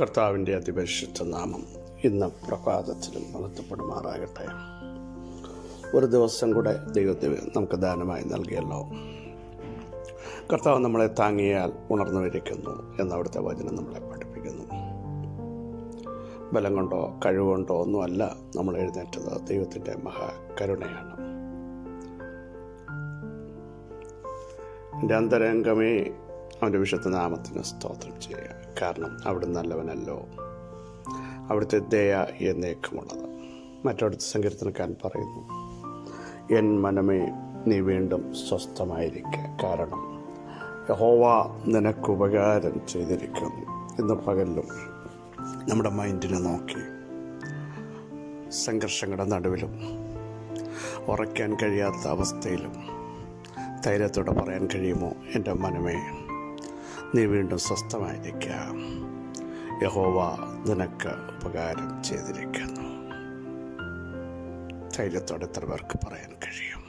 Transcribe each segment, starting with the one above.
കർത്താവിന്റെ അതിപരിശുദ്ധ നാമം ഇന്ന് പ്രഭാതത്തിലും മഹത്വപ്പെടുമാറാകട്ടെ ഒരു ദിവസം കൂടെ ദൈവത്തിന് നമുക്ക് ദാനമായി നൽകിയല്ലോ. കർത്താവ് നമ്മളെ താങ്ങിയാൽ ഉണർന്നുവരിക്കുന്നു എന്ന് എന്നവിടുത്തെ വചനം നമ്മളെ പഠിപ്പിക്കുന്നു. ബലം കൊണ്ടോ കഴിവുകൊണ്ടോ ഒന്നുമല്ല നമ്മൾ എഴുന്നേറ്റത് ദൈവത്തിന്റെ മഹാകരുണയാണ്. എന്റെ അന്തരംഗമേ അവന്റെ വിശുദ്ധ നാമത്തിന് സ്തോത്രം ചെയ്യുക. കാരണം അവിടെ നല്ലവനല്ലോ. അവിടുത്തെ ദയ എന്നേക്കുമുള്ളത്. മറ്റവിടുത്തെ സങ്കീർത്തനക്കാരൻ പറയുന്നു എൻ മനമേ നീ വീണ്ടും സ്വസ്ഥമായിരിക്കുക കാരണം യഹോവ നിനക്ക് ഉപകാരം ചെയ്തിരിക്കുന്നു. ഇന്ന് പകലിലും നമ്മുടെ മൈൻഡിനെ നോക്കി സംഘർഷങ്ങളുടെ നടുവിലും ഉറയ്ക്കാൻ കഴിയാത്ത അവസ്ഥയിലും ധൈര്യത്തോടെ പറയാൻ കഴിയുമോ? എന്റെ മനമേ നീ വീണ്ടും സ്വസ്ഥമായിരിക്കുക യഹോവ നിനക്ക് ഉപകാരം ചെയ്തിരിക്കുന്നു. ധൈര്യത്തോടെ എത്ര പേർക്ക് പറയാൻ കഴിയും?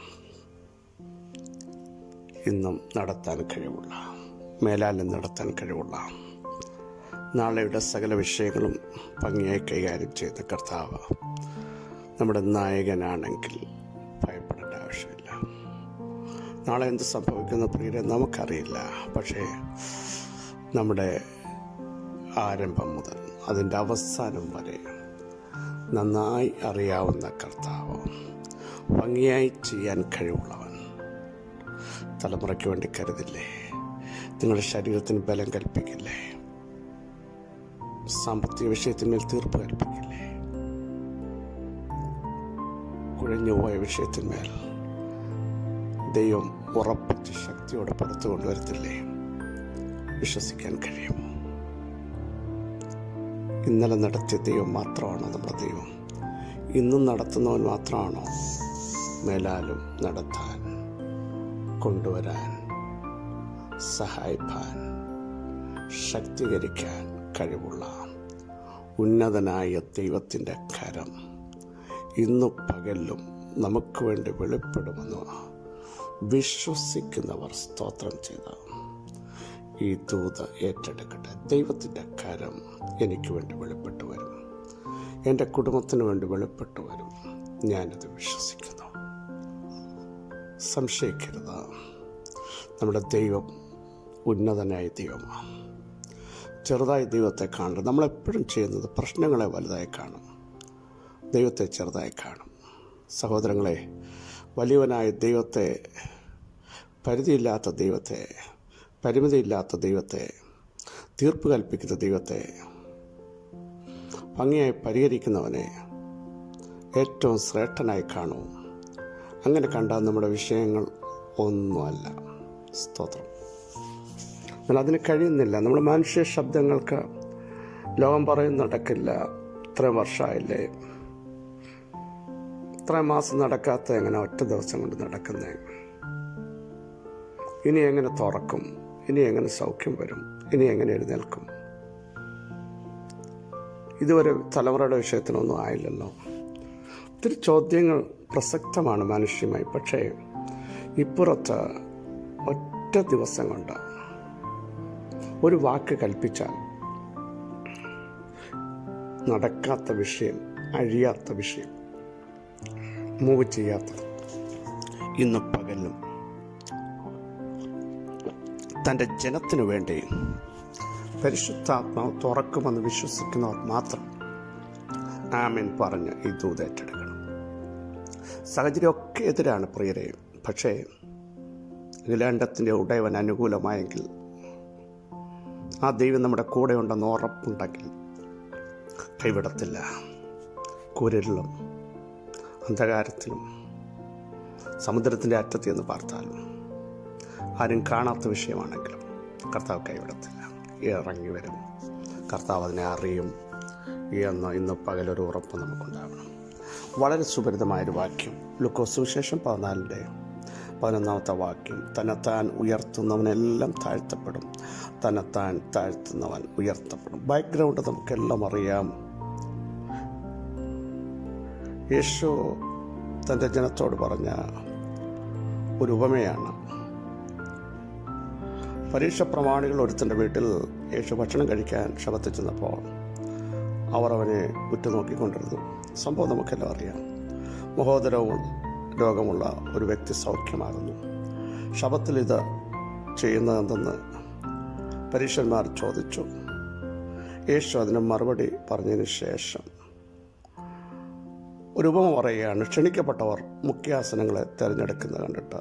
ഇന്നും നടത്താൻ കഴിവുള്ള മേലാലും നടത്താൻ കഴിവുള്ള നാളെയുടെ സകല വിഷയങ്ങളും ഭംഗിയായി കൈകാര്യം ചെയ്ത കർത്താവ് നമ്മുടെ നായകനാണെങ്കിൽ ഭയപ്പെടേണ്ട ആവശ്യമില്ല. നാളെ എന്ത് സംഭവിക്കുന്ന പ്രിയരെ നമുക്കറിയില്ല. പക്ഷേ നമ്മുടെ ആരംഭം മുതൽ അതിന്റെ അവസാനം വരെ നന്നായി അറിയാവുന്ന കർത്താവ് ഭംഗിയായി ചെയ്യാൻ കഴിവുള്ളവൻ തലമുറയ്ക്ക് വേണ്ടി കരുതില്ലേ? നിങ്ങളുടെ ശരീരത്തിന് ബലം കൽപ്പിക്കില്ലേ? സാമ്പത്തിക വിഷയത്തിന്മേൽ തീർപ്പ് കൽപ്പിക്കില്ലേ? കുഴഞ്ഞുപോയ വിഷയത്തിന്മേൽ ദൈവം ഉറപ്പിച്ച് ശക്തിയോടെ പുറത്തു കൊണ്ടുവരത്തില്ലേ? വിശ്വസിക്കാൻ കഴിയും. ഇന്നലെ നടത്തിയ ദൈവം മാത്രമാണോ നമ്മുടെ ദൈവം. ഇന്നും നടത്തുന്നവൻ മാത്രമാണോ? മേലാലും നടത്താൻ കൊണ്ടുവരാൻ സഹായിപ്പാൻ ശക്തീകരിക്കാൻ കഴിവുള്ള ഉന്നതനായ ദൈവത്തിന്റെ കരം ഇന്നും പകലിലും നമുക്ക് വേണ്ടി വെളിപ്പെടുമെന്ന് വിശ്വസിക്കുന്നവർ സ്തോത്രം ചെയ്ത ഈ ദൂത് ഏറ്റെടുക്കട്ടെ. ദൈവത്തിന്റെ കരം എനിക്ക് വേണ്ടി വെളിപ്പെട്ടു വരും. എന്റെ കുടുംബത്തിന് വേണ്ടി വെളിപ്പെട്ടു വരും. ഞാനത് വിശ്വസിക്കുന്നു. സംശയിക്കരുത്. നമ്മുടെ ദൈവം ഉന്നതനായ ദൈവമാണ്. ചെറുതായി ദൈവത്തെ കാണണം നമ്മളെപ്പോഴും ചെയ്യുന്നത് പ്രശ്നങ്ങളെ വലുതായി കാണും. ദൈവത്തെ ചെറുതായി കാണും. സഹോദരങ്ങളെ വലിയവനായ ദൈവത്തെ പരിധിയില്ലാത്ത ദൈവത്തെ പരിമിതിയില്ലാത്ത ദൈവത്തെ തീർപ്പ് കൽപ്പിക്കുന്ന ദൈവത്തെ ഭംഗിയായി പരിഹരിക്കുന്നവനെ ഏറ്റവും ശ്രേഷ്ഠനായി കാണൂ. അങ്ങനെ കണ്ടാൽ നമ്മുടെ വിഷയങ്ങൾ ഒന്നുമല്ല. സ്തോത്രം. എന്നാൽ അതിന് കഴിയുന്നില്ല. നമ്മൾ മനുഷ്യ ശബ്ദങ്ങൾക്ക് ലോകം പറയും നടക്കില്ല. ഇത്രയും വർഷമായില്ലേ? ഇത്രയും മാസം നടക്കാത്ത എങ്ങനെ ഒറ്റ ദിവസം കൊണ്ട് നടക്കുന്നേ? ഇനി എങ്ങനെ തുറക്കും? ഇനി എങ്ങനെ സൗഖ്യം വരും? ഇനി എങ്ങനെ എഴുന്നേൽക്കും? ഇതുവരെ തലമുറയുടെ വിഷയത്തിനൊന്നും ആയില്ലല്ലോ. ഒത്തിരി ചോദ്യങ്ങൾ പ്രസക്തമാണ് മനുഷ്യമായി പക്ഷേ ഇപ്പുറത്ത് ഒറ്റ ദിവസം കൊണ്ട്. ഒരു വാക്ക് കൽപ്പിച്ചാൽ നടക്കാത്ത വിഷയം അഴിയാത്ത വിഷയം മൂവ് ചെയ്യാത്തത് ഇന്ന് പകലും തന്റെ ജനത്തിനു വേണ്ടി പരിശുദ്ധാത്മാവ് തുറക്കുമെന്ന് വിശ്വസിക്കുന്നവർ മാത്രം ആമൻ പറഞ്ഞ് ഈ ദൂത് ഏറ്റെടുക്കണം. സാഹചര്യമൊക്കെ എതിരാണ് പ്രിയരെ പക്ഷേ ഇലാണ്ടത്തിന്റെ ഉടയവൻ അനുകൂലമായെങ്കിൽ ആ ദൈവം നമ്മുടെ കൂടെ ഉണ്ടെന്ന് ഉറപ്പുണ്ടെങ്കിൽ കൈവിടത്തില്ല. കൂരിലും അന്ധകാരത്തിലും സമുദ്രത്തിന്റെ അറ്റത്ത് എന്ന് പാർത്താലും ആരും കാണാത്ത വിഷയമാണെങ്കിലും കർത്താവ് കൈവിടത്തില്ല. ഇറങ്ങി വരും. കർത്താവ് അതിനെ അറിയും. എന്ന് ഇന്ന് പകലൊരു ഉറപ്പ് നമുക്കുണ്ടാവണം. വളരെ സുപരിതമായൊരു വാക്യം. ലുക്കോസ് സുവിശേഷം പതിനാലിന്റെ പതിനൊന്നാമത്തെ വാക്യം. തന്നെത്താൻ ഉയർത്തുന്നവനെല്ലാം താഴ്ത്തപ്പെടും. തന്നെത്താൻ താഴ്ത്തുന്നവൻ ഉയർത്തപ്പെടും. ബാക്ക്ഗ്രൗണ്ട് നമുക്കെല്ലാം അറിയാം. യേശു തന്റെ ജനത്തോട് പറഞ്ഞ ഒരു ഉപമയാണ്. പരീക്ഷ പ്രമാണികൾ ഒരുത്തന്റെ വീട്ടിൽ യേശു ഭക്ഷണം കഴിക്കാൻ ശബത്തിൽ ചെന്നപ്പോൾ അവർ അവനെ ഉറ്റുനോക്കിക്കൊണ്ടിരുന്നു. സംഭവം നമുക്കെല്ലാം അറിയാം. മഹോദരവും രോഗമുള്ള ഒരു വ്യക്തി സൗഖ്യമാകുന്നു. ശബത്തിൽ ഇത് ചെയ്യുന്നതെന്തെന്ന് പരീക്ഷന്മാർ ചോദിച്ചു. യേശു അതിന് മറുപടി പറഞ്ഞതിന് ശേഷം ഒരു ഉപമ പറയുകയാണ്. ക്ഷണിക്കപ്പെട്ടവർ മുഖ്യാസനങ്ങളെ തിരഞ്ഞെടുക്കുന്നത് കണ്ടിട്ട്.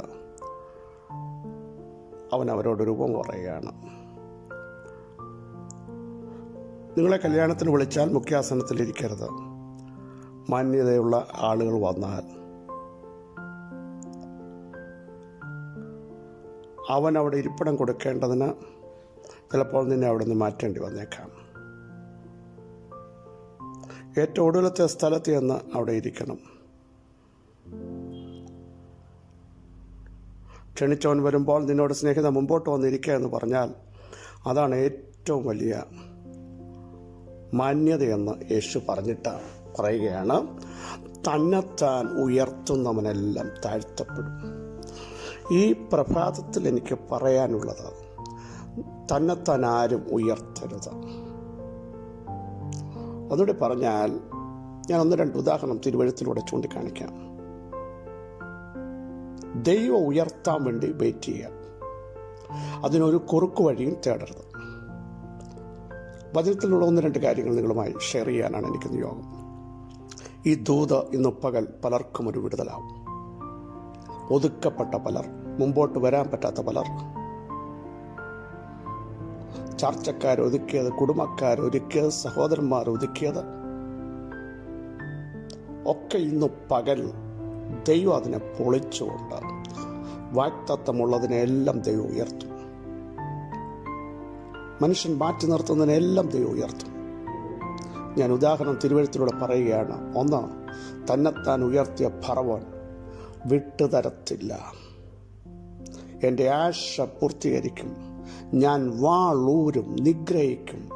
അവൻ അവരോട് രൂപം പറയുകയാണ്. നിങ്ങളെ കല്യാണത്തിന് വിളിച്ചാൽ മുഖ്യാസനത്തിൽ ഇരിക്കരുത്. മാന്യതയുള്ള ആളുകൾ വന്നാൽ അവൻ അവിടെ ഇരിപ്പിടം കൊടുക്കേണ്ടതിന് ചിലപ്പോൾ നിന്നെ അവിടെ നിന്ന് മാറ്റേണ്ടി വന്നേക്കാം. ഏറ്റവും ഒടുവിലത്തെ സ്ഥലത്ത് ചെന്ന് അവിടെ ഇരിക്കണം. ക്ഷണിച്ചവൻ വരുമ്പോൾ നിന്നോട് സ്നേഹിത മുമ്പോട്ട് വന്നിരിക്കുക എന്ന് പറഞ്ഞാൽ അതാണ് ഏറ്റവും വലിയ മാന്യതയെന്ന് യേശു പറഞ്ഞിട്ട് പറയുകയാണ്. തന്നെത്താൻ ഉയർത്തുന്നവനെല്ലാം താഴ്ത്തപ്പെടും. ഈ പ്രഭാതത്തിൽ എനിക്ക് പറയാനുള്ളത് തന്നെത്താൻ ആരും ഉയർത്തരുത്. ഒന്നുകൂടി പറഞ്ഞാൽ ഞാൻ ഒന്ന് രണ്ട് ഉദാഹരണം തിരുവഴുത്തിലൂടെ ചൂണ്ടിക്കാണിക്കാം. ദൈവം ഉയർത്താൻ വേണ്ടി വെയിറ്റ് ചെയ്യുക. അതിനൊരു കുറുക്കു വഴിയും തേടരുത്. വചനത്തിലുള്ള ഒന്ന് രണ്ട് കാര്യങ്ങൾ നിങ്ങളുമായി ഷെയർ ചെയ്യാനാണ് എനിക്ക് നിയോഗം ഈ ദൂത ഇന്ന് പകൽ പലർക്കും ഒരു വിടുതലാവും. ഒതുക്കപ്പെട്ട പലർ മുമ്പോട്ട് വരാൻ പറ്റാത്ത പലർ ചർച്ചക്കാർ ഒതുക്കിയത് കുടുംബക്കാർ ഒരുക്കിയത് സഹോദരന്മാർ ഒതുക്കിയത്. ഒക്കെ ഇന്ന് പകൽ ദൈവം അതിനെ പൊളിച്ചുകൊണ്ട് വാക്തത്വമുള്ളതിനെല്ലാം ദൈവം ഉയർത്തും. മനുഷ്യൻ മാറ്റി നിർത്തുന്നതിനെല്ലാം ദൈവം ഉയർത്തും. ഞാൻ ഉദാഹരണം തിരുവഴുത്തിലൂടെ പറയുകയാണ്. ഒന്ന് തന്നെത്താൻ ഉയർത്തിയ ഭറവൻ വിട്ടുതരത്തില്ല. എന്റെ ആശ പൂർത്തീകരിക്കും. ഞാൻ വാളൂരും നിഗ്രഹിക്കും.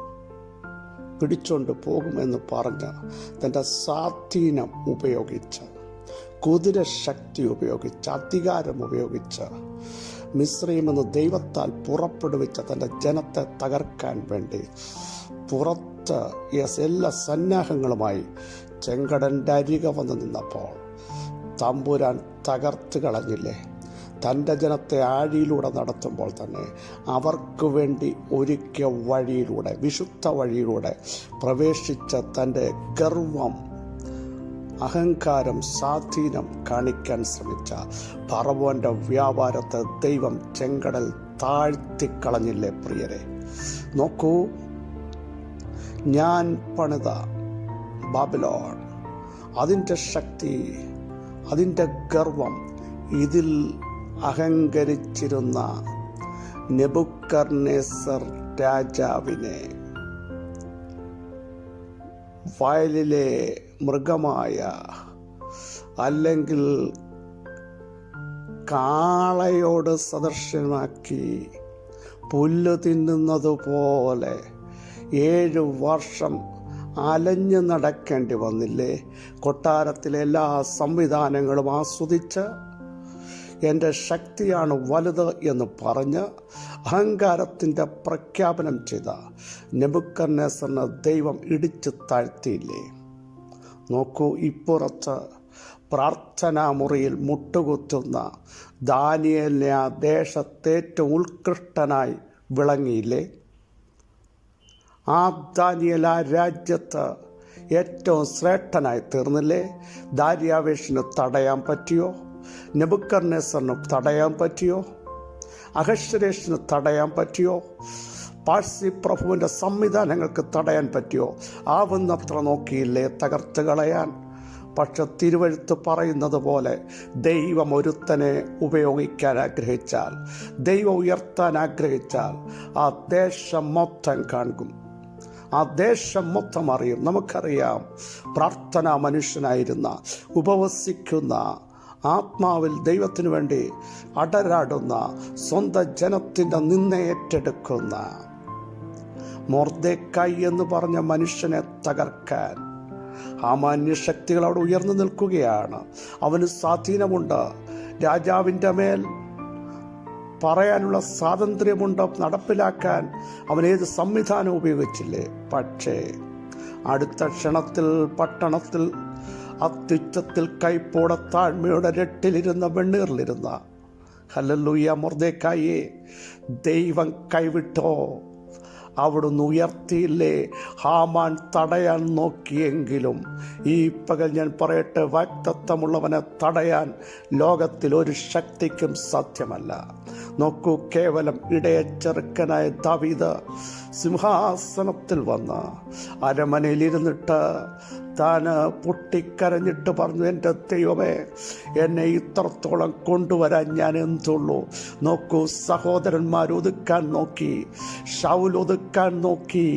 പിടിച്ചോണ്ട് പോകുമെന്ന് പറഞ്ഞ തന്റെ സ്വാധീനം ഉപയോഗിച്ച് കുതിര ശക്തി ഉപയോഗിച്ച് അധികാരം ഉപയോഗിച്ച് മിശ്രീം എന്ന ദൈവത്താൽ പുറപ്പെടുവിച്ച തന്റെ ജനത്തെ തകർക്കാൻ വേണ്ടി പുറത്ത് യെസ് എല്ലാ സന്നാഹങ്ങളുമായി ചെങ്കടന്റെ അരിക വന്ന് നിന്നപ്പോൾ തമ്പുരാൻ തകർത്ത് കളഞ്ഞില്ലേ? തന്റെ ജനത്തെ ആഴിയിലൂടെ നടത്തുമ്പോൾ തന്നെ അവർക്ക് വേണ്ടി ഒരുക്കിയ വഴിയിലൂടെ വിശുദ്ധ വഴിയിലൂടെ പ്രവേശിച്ച തന്റെ ഗർവം അഹങ്കാരം സ്വാധീനം കാണിക്കാൻ ശ്രമിച്ച പറവോന്റെ വ്യാപാരത്തെ ദൈവം ചെങ്കടൽ താഴ്ത്തിക്കളഞ്ഞില്ലേ പ്രിയരെ? നോക്കൂ ഞാൻ പണിത ബാബിലോൺ അതിന്റെ ശക്തി അതിന്റെ ഗർവം ഇതിൽ അഹങ്കരിച്ചിരുന്ന നെബുക്കർണേസർ രാജാവിനെ വയലിലെ മൃഗമായ അല്ലെങ്കിൽ കാളയോട് സദർശനമാക്കി പുല്ല് തിന്നുന്നതുപോലെ ഏഴ് വർഷം അലഞ്ഞു നടക്കേണ്ടി വന്നില്ലേ? കൊട്ടാരത്തിലെ എല്ലാ സംവിധാനങ്ങളും ആസ്വദിച്ച് എന്റെ ശക്തിയാണ് വലുത് എന്ന് പറഞ്ഞ് അഹങ്കാരത്തിന്റെ പ്രഖ്യാപനം ചെയ്ത നെബുക്കർനേസറിന് ദൈവം ഇടിച്ചു താഴ്ത്തിയില്ലേ? നോക്കൂ ഇപ്പുറത്ത് പ്രാർത്ഥനാ മുറിയിൽ മുട്ടുകുത്തുന്ന ദാനിയലിനെ ആ ദേശത്തേറ്റവും ഉത്കൃഷ്ടനായി വിളങ്ങിയില്ലേ? ആ ദാനിയൽ ആ രാജ്യത്ത് ഏറ്റവും ശ്രേഷ്ഠനായി തീർന്നില്ലേ? ദാര്യാവേഷിന് തടയാൻ പറ്റിയോ? നെബുക്കർനെസറിന് തടയാൻ പറ്റിയോ? അഹശ്വരേഷിന് തടയാൻ പറ്റിയോ? പാഴ്സി പ്രഭുവിന്റെ സംവിധാനങ്ങൾക്ക് തടയാൻ പറ്റിയോ? ആവുന്നത്ര നോക്കിയില്ലേ തകർത്ത് കളയാൻ? പക്ഷെ തിരുവഴുത്ത് പറയുന്നത് പോലെ ദൈവം ഒരുത്തനെ ഉപയോഗിക്കാൻ ആഗ്രഹിച്ചാൽ ദൈവം ഉയർത്താൻ ആഗ്രഹിച്ചാൽ ആ ദേശം മൊത്തം കാണും. ആ ദേശം മൊത്തം അറിയും. നമുക്കറിയാം പ്രാർത്ഥന മനുഷ്യനായിരുന്ന ഉപവസിക്കുന്ന ആത്മാവിൽ ദൈവത്തിനു വേണ്ടി അടരാടുന്ന സ്വന്തം ജനത്തിന്റെ നിന്നേറ്റെടുക്കുന്ന മൊർദ്ദേക്കായി എന്ന് പറഞ്ഞ മനുഷ്യനെ തകർക്കാൻ ആ ശക്തികൾ അവിടെ ഉയർന്നു നിൽക്കുകയാണ്. അവന് സ്വാധീനമുണ്ട്. രാജാവിന്റെ മേൽ പറയാനുള്ള സ്വാതന്ത്ര്യമുണ്ട്. നടപ്പിലാക്കാൻ അവൻ ഏത് സംവിധാനം ഉപയോഗിച്ചില്ലേ? പക്ഷേ അടുത്ത ക്ഷണത്തിൽ പട്ടണത്തിൽ അത്യുച്ചത്തിൽ കൈപ്പോടെ താഴ്മയുടെ രട്ടിലിരുന്ന വെണ്ണീറിലിരുന്ന. ഹല്ലല്ലൂയ മൊർദേക്കായെ ദൈവം കൈവിട്ടോ. അവിടുന്ന് ഉയർത്തിയില്ലേ? ഹാമാൻ തടയാൻ നോക്കിയെങ്കിലും ഈ പകൽ ഞാൻ പറയട്ടെ വാക്തത്വമുള്ളവനെ തടയാൻ ലോകത്തിൽ ഒരു ശക്തിക്കും സാധ്യമല്ല. നോക്കൂ കേവലം ഇടയ ചെറുക്കനായ ദാവീദ് സിംഹാസനത്തിൽ വന്ന് അരമനയിലിരുന്നിട്ട് താൻ പൊട്ടിക്കരഞ്ഞിട്ട് പറഞ്ഞു എന്റെ ദൈവമേ എന്നെ ഇത്രത്തോളം കൊണ്ടുവരാൻ ഞാൻ എന്തുള്ളൂ? നോക്കൂ സഹോദരന്മാർ ഒതുക്കാൻ നോക്കി ഷൗൽ ഒതുക്കാൻ നോക്കി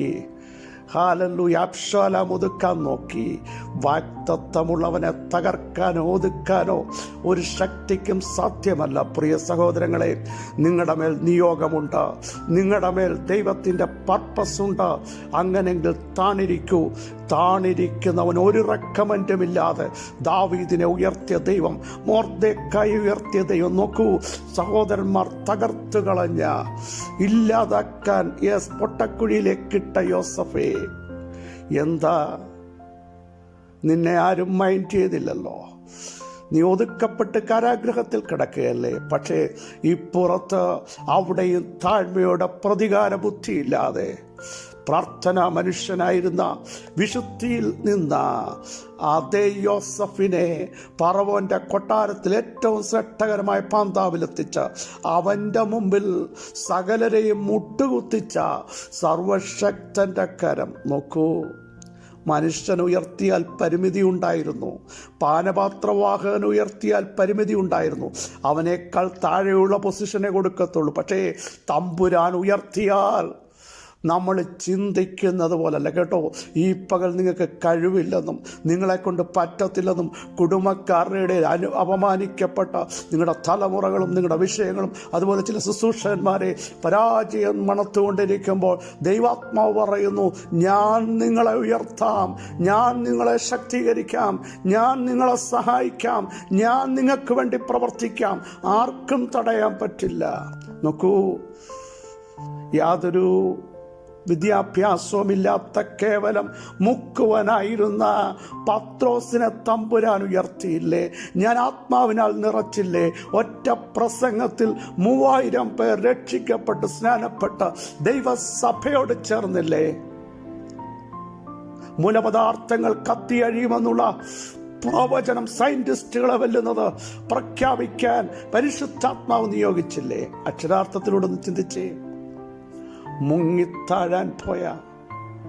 ഹാലല്ലു അബ്ഷാലാം ഒതുക്കാൻ നോക്കി. വാക്തത്വമുള്ളവനെ തകർക്കാനോ ഒതുക്കാനോ ഒരു ശക്തിക്കും സാധ്യമല്ല. പ്രിയ സഹോദരങ്ങളെ നിങ്ങളുടെ മേൽ നിയോഗമുണ്ട്. നിങ്ങളുടെ മേൽ ദൈവത്തിന്റെ പർപ്പസ് ഉണ്ട്. അങ്ങനെങ്കിൽ താണിരിക്കൂ. താണിരിക്കുന്നവൻ ഒരു റെക്കമെൻഡുമില്ലാതെ ദാവീദിനെ ഉയർത്തിയ ദൈവം മോർദ്ദേക്കായി ഉയർത്തിയ ദൈവം. നോക്കൂ സഹോദരന്മാർ തകർത്തു കളഞ്ഞ ഇല്ലാതാക്കാൻ യെസ് പൊട്ടക്കുഴിയിലേക്കിട്ട യോസഫേ. എന്താ? നിന്നെ ആരും മൈൻഡ് ചെയ്തില്ലല്ലോ. നീ ഒതുക്കപ്പെട്ട് കാരാഗ്രഹത്തിൽ കിടക്കുകയല്ലേ? പക്ഷേ ഈ പുറത്ത് അവിടെയും താഴ്മയുടെ പ്രതികാര ബുദ്ധിയില്ലാതെ പ്രാർത്ഥന മനുഷ്യനായിരുന്ന വിശുദ്ധിയിൽ നിന്ന അതേ യോസഫിനെ പറവോന്റെ കൊട്ടാരത്തിൽ ഏറ്റവും ശ്രദ്ധകരമായ പാന്താവിലെത്തിച്ച അവന്റെ മുമ്പിൽ സകലരെയും മുട്ടുകുത്തിച്ച സർവശക്തന്റെ കരം. നോക്കൂ. മനുഷ്യൻ ഉയർത്തിയാൽ പരിമിതി ഉണ്ടായിരുന്നു. പാനപാത്രവാഹകൻ ഉയർത്തിയാൽ പരിമിതി ഉണ്ടായിരുന്നു. അവനേക്കാൾ താഴെയുള്ള പൊസിഷനെ കൊടുക്കത്തുള്ളൂ. പക്ഷേ തമ്പുരാൻ ഉയർത്തിയാൽ നമ്മൾ ചിന്തിക്കുന്നത് പോലല്ല കേട്ടോ. ഈ പകൽ നിങ്ങൾക്ക് കഴിവില്ലെന്നും നിങ്ങളെക്കൊണ്ട് പറ്റത്തില്ലെന്നും കുടുംബക്കാരുടെ അനു അപമാനിക്കപ്പെട്ട നിങ്ങളുടെ തലമുറകളും നിങ്ങളുടെ വിഷയങ്ങളും അതുപോലെ ചില ശുശ്രൂഷന്മാരെ പരാജയം മണത്തുകൊണ്ടിരിക്കുമ്പോൾ ദൈവാത്മാവ് പറയുന്നു ഞാൻ നിങ്ങളെ ഉയർത്താം ഞാൻ നിങ്ങളെ ശക്തീകരിക്കാം ഞാൻ നിങ്ങളെ സഹായിക്കാം ഞാൻ നിങ്ങൾക്ക് വേണ്ടി പ്രവർത്തിക്കാം. ആർക്കും തടയാൻ പറ്റില്ല. നോക്കൂ യാതൊരു വിദ്യാഭ്യാസവുമില്ലാത്ത കേവലം മുക്കുവനായിരുന്ന പത്രോസിനെ തമ്പുരാൻ ഉയർത്തിയില്ലേ? ഞാൻ ആത്മാവിനാൽ നിറച്ചില്ലേ? ഒറ്റ പ്രസംഗത്തിൽ മൂവായിരം പേർ രക്ഷിക്കപ്പെട്ട് സ്നാനപ്പെട്ട ദൈവസഭയോട് ചേർന്നില്ലേ? മൂലപദാർത്ഥങ്ങൾ കത്തിയഴിയുമെന്നുള്ള പ്രവചനം സയന്റിസ്റ്റുകളെ വെല്ലുന്നത് പ്രഖ്യാപിക്കാൻ പരിശുദ്ധാത്മാവ് നിയോഗിച്ചില്ലേ? അക്ഷരാർത്ഥത്തിലൂടെ ഒന്ന് ചിന്തിച്ചേ. മുങ്ങിത്താഴാൻ പോയ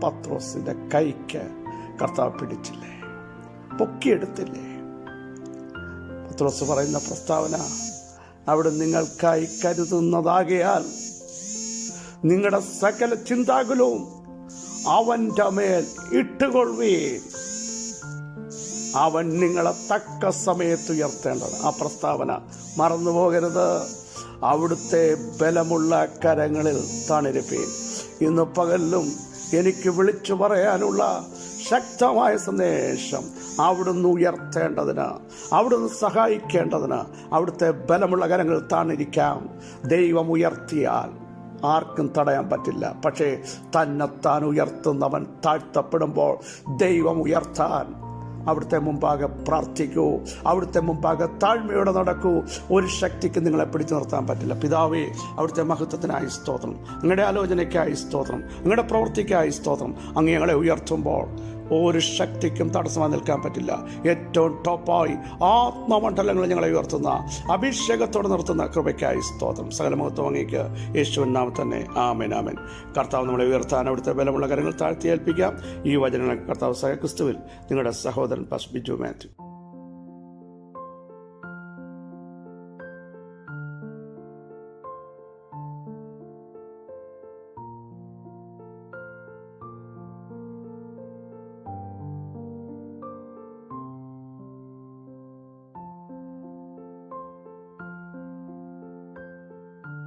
പത്രോസിന്റെ കൈക്ക് കർത്താവ് പിടിച്ചില്ലേ? പൊക്കിയെടുത്തില്ലേ? പത്രോസ് പറയുന്ന പ്രസ്താവന അവിടെ നിങ്ങൾക്കായി കരുതുന്നതാകയാൽ നിങ്ങളുടെ സകല ചിന്താകുലവും അവന്റെ മേൽ ഇട്ടുകൊള്ളുകയും അവൻ നിങ്ങളെ തക്ക സമയത്ത് ഉയർത്തേണ്ടത് ആ പ്രസ്താവന മറന്നു പോകരുത് അവിടുത്തെ ബലമുള്ള കരങ്ങളിൽ തണിരുപ്പീൻ ഇന്ന് പകലും എനിക്ക് വിളിച്ചു പറയാനുള്ള ശക്തമായ സന്ദേശം അവിടുന്ന് ഉയർത്തേണ്ടതിന് അവിടുന്ന് സഹായിക്കേണ്ടതിന് അവിടുത്തെ ബലമുള്ള കരങ്ങൾ താണിരിക്കാം. ദൈവം ഉയർത്തിയാൽ ആർക്കും തടയാൻ പറ്റില്ല. പക്ഷേ തന്നെത്താൻ ഉയർത്തുന്നവൻ താഴ്ത്തപ്പെടുമ്പോൾ ദൈവം ഉയർത്താൻ അവിടുത്തെ മുമ്പാകെ പ്രാർത്ഥിക്കൂ. അവിടുത്തെ മുമ്പാകെ താഴ്മയോടെ നടക്കൂ. ഒരു ശക്തിക്ക് നിങ്ങളെ പിടിച്ചു നിർത്താൻ പറ്റില്ല. പിതാവേ അവിടുത്തെ മഹത്വത്തിനായി സ്തോത്രം. നിങ്ങളുടെ ആലോചനയ്ക്കായി സ്തോത്രം. നിങ്ങളുടെ പ്രവൃത്തിക്കായി സ്തോത്രം. അങ്ങ് ഞങ്ങളെ ഉയർത്തുമ്പോൾ ഒരു ശക്തിക്കും തടസ്സമായി നിൽക്കാൻ പറ്റില്ല. ഏറ്റവും ടോപ്പായി ആത്മമണ്ഡലങ്ങൾ ഞങ്ങളെ ഉയർത്തുന്ന അഭിഷേകത്തോടെ നിർത്തുന്ന കൃപയ്ക്കായി സ്തോത്രം. സകല മഹത്വം അങ്ങേക്ക് യേശുവൻ നാമം തന്നെ. ആമേൻ ആമേൻ. കർത്താവ് നമ്മളെ ഉയർത്താൻ അവിടുത്തെ ബലമുള്ള കാര്യങ്ങൾ താഴ്ത്തി ഏൽപ്പിക്കാം. ഈ വചനങ്ങൾ കർത്താവ് സഹ ക്രിസ്തുവിൽ നിങ്ങളുടെ സഹോദരൻ പസ് ബിജു മാത്യു.